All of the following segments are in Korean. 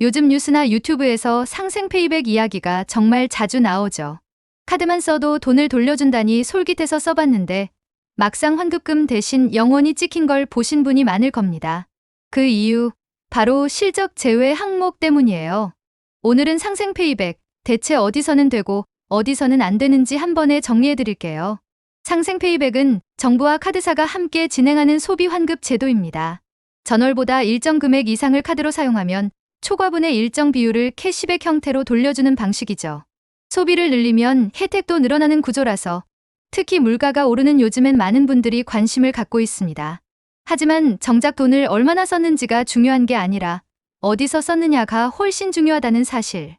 요즘 뉴스나 유튜브에서 상생 페이백 이야기가 정말 자주 나오죠. 카드만 써도 돈을 돌려준다니 솔깃해서 써봤는데 막상 환급금 대신 영원히 찍힌 걸 보신 분이 많을 겁니다. 그 이유, 바로 실적 제외 항목 때문이에요. 오늘은 상생 페이백, 대체 어디서는 되고 어디서는 안 되는지 한 번에 정리해 드릴게요. 상생 페이백은 정부와 카드사가 함께 진행하는 소비 환급 제도입니다. 전월보다 일정 금액 이상을 카드로 사용하면 초과분의 일정 비율을 캐시백 형태로 돌려주는 방식이죠. 소비를 늘리면 혜택도 늘어나는 구조라서 특히 물가가 오르는 요즘엔 많은 분들이 관심을 갖고 있습니다. 하지만 정작 돈을 얼마나 썼는지가 중요한 게 아니라 어디서 썼느냐가 훨씬 중요하다는 사실.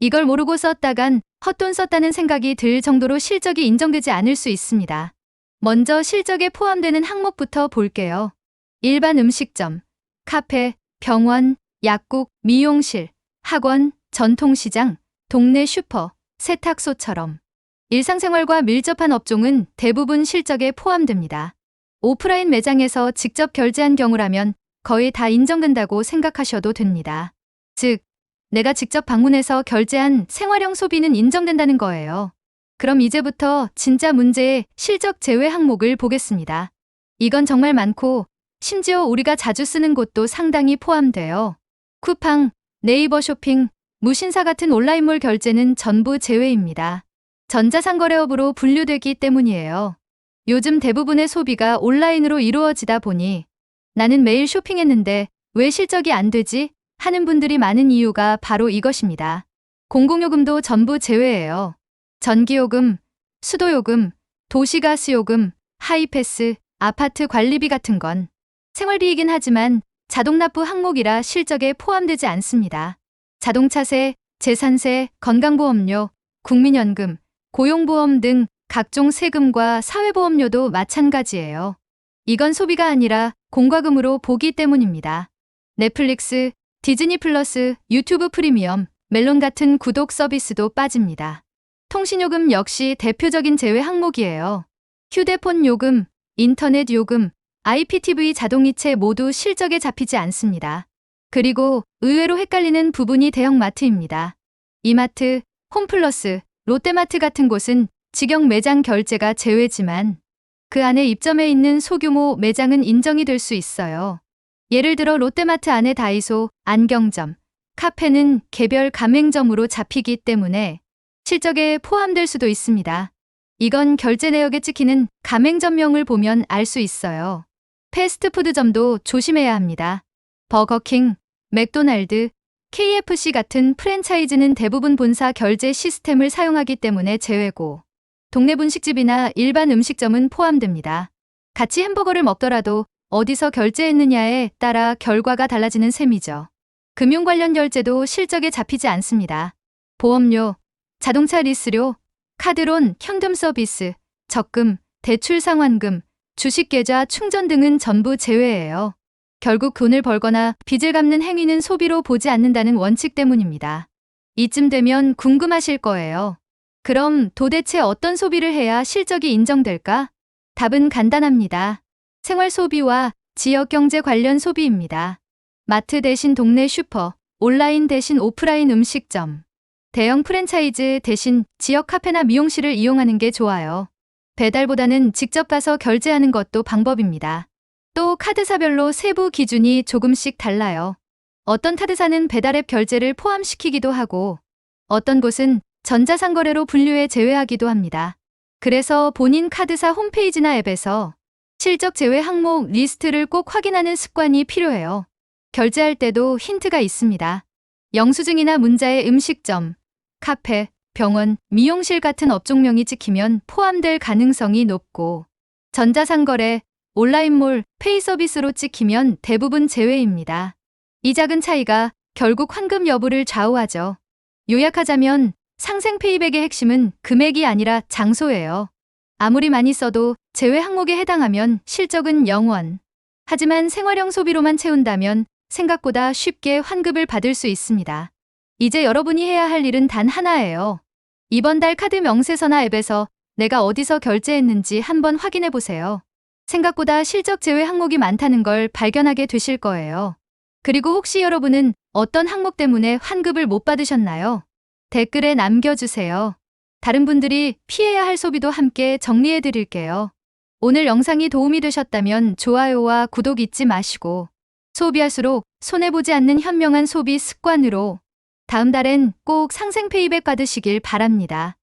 이걸 모르고 썼다간 헛돈 썼다는 생각이 들 정도로 실적이 인정되지 않을 수 있습니다. 먼저 실적에 포함되는 항목부터 볼게요. 일반 음식점, 카페, 병원, 약국, 미용실, 학원, 전통시장, 동네 슈퍼, 세탁소처럼 일상생활과 밀접한 업종은 대부분 실적에 포함됩니다. 오프라인 매장에서 직접 결제한 경우라면 거의 다 인정된다고 생각하셔도 됩니다. 즉, 내가 직접 방문해서 결제한 생활형 소비는 인정된다는 거예요. 그럼 이제부터 진짜 문제의 실적 제외 항목을 보겠습니다. 이건 정말 많고 심지어 우리가 자주 쓰는 곳도 상당히 포함돼요. 쿠팡, 네이버 쇼핑, 무신사 같은 온라인몰 결제는 전부 제외입니다. 전자상거래업으로 분류되기 때문이에요. 요즘 대부분의 소비가 온라인으로 이루어지다 보니 나는 매일 쇼핑했는데 왜 실적이 안 되지? 하는 분들이 많은 이유가 바로 이것입니다. 공공요금도 전부 제외예요. 전기요금, 수도요금, 도시가스요금, 하이패스, 아파트 관리비 같은 건 생활비이긴 하지만 자동납부 항목이라 실적에 포함되지 않습니다. 자동차세, 재산세, 건강보험료, 국민연금, 고용보험 등 각종 세금과 사회보험료도 마찬가지예요. 이건 소비가 아니라 공과금으로 보기 때문입니다. 넷플릭스, 디즈니 플러스, 유튜브 프리미엄, 멜론 같은 구독 서비스도 빠집니다. 통신요금 역시 대표적인 제외 항목이에요. 휴대폰 요금, 인터넷 요금, IPTV 자동이체 모두 실적에 잡히지 않습니다. 그리고 의외로 헷갈리는 부분이 대형마트입니다. 이마트, 홈플러스, 롯데마트 같은 곳은 직영 매장 결제가 제외지만 그 안에 입점해 있는 소규모 매장은 인정이 될 수 있어요. 예를 들어 롯데마트 안에 다이소, 안경점, 카페는 개별 가맹점으로 잡히기 때문에 실적에 포함될 수도 있습니다. 이건 결제 내역에 찍히는 가맹점명을 보면 알 수 있어요. 패스트푸드점도 조심해야 합니다. 버거킹, 맥도날드, KFC 같은 프랜차이즈는 대부분 본사 결제 시스템을 사용하기 때문에 제외고 동네 분식집이나 일반 음식점은 포함됩니다. 같이 햄버거를 먹더라도 어디서 결제했느냐에 따라 결과가 달라지는 셈이죠. 금융 관련 결제도 실적에 잡히지 않습니다. 보험료, 자동차 리스료, 카드론, 현금 서비스, 적금, 대출 상환금, 주식 계좌 충전 등은 전부 제외예요. 결국 돈을 벌거나 빚을 갚는 행위는 소비로 보지 않는다는 원칙 때문입니다. 이쯤 되면 궁금하실 거예요. 그럼 도대체 어떤 소비를 해야 실적이 인정될까? 답은 간단합니다. 생활 소비와 지역 경제 관련 소비입니다. 마트 대신 동네 슈퍼, 온라인 대신 오프라인 음식점, 대형 프랜차이즈 대신 지역 카페나 미용실을 이용하는 게 좋아요. 배달보다는 직접 가서 결제하는 것도 방법입니다. 또 카드사별로 세부 기준이 조금씩 달라요. 어떤 카드사는 배달앱 결제를 포함시키기도 하고 어떤 곳은 전자상거래로 분류해 제외하기도 합니다. 그래서 본인 카드사 홈페이지나 앱에서 실적 제외 항목 리스트를 꼭 확인하는 습관이 필요해요. 결제할 때도 힌트가 있습니다. 영수증이나 문자의 음식점, 카페, 병원, 미용실 같은 업종명이 찍히면 포함될 가능성이 높고 전자상거래, 온라인몰, 페이 서비스로 찍히면 대부분 제외입니다. 이 작은 차이가 결국 환급 여부를 좌우하죠. 요약하자면 상생 페이백의 핵심은 금액이 아니라 장소예요. 아무리 많이 써도 제외 항목에 해당하면 실적은 0원. 하지만 생활형 소비로만 채운다면 생각보다 쉽게 환급을 받을 수 있습니다. 이제 여러분이 해야 할 일은 단 하나예요. 이번 달 카드 명세서나 앱에서 내가 어디서 결제했는지 한번 확인해 보세요. 생각보다 실적 제외 항목이 많다는 걸 발견하게 되실 거예요. 그리고 혹시 여러분은 어떤 항목 때문에 환급을 못 받으셨나요? 댓글에 남겨주세요. 다른 분들이 피해야 할 소비도 함께 정리해 드릴게요. 오늘 영상이 도움이 되셨다면 좋아요와 구독 잊지 마시고 소비할수록 손해보지 않는 현명한 소비 습관으로 다음 달엔 꼭 상생 페이백 받으시길 바랍니다.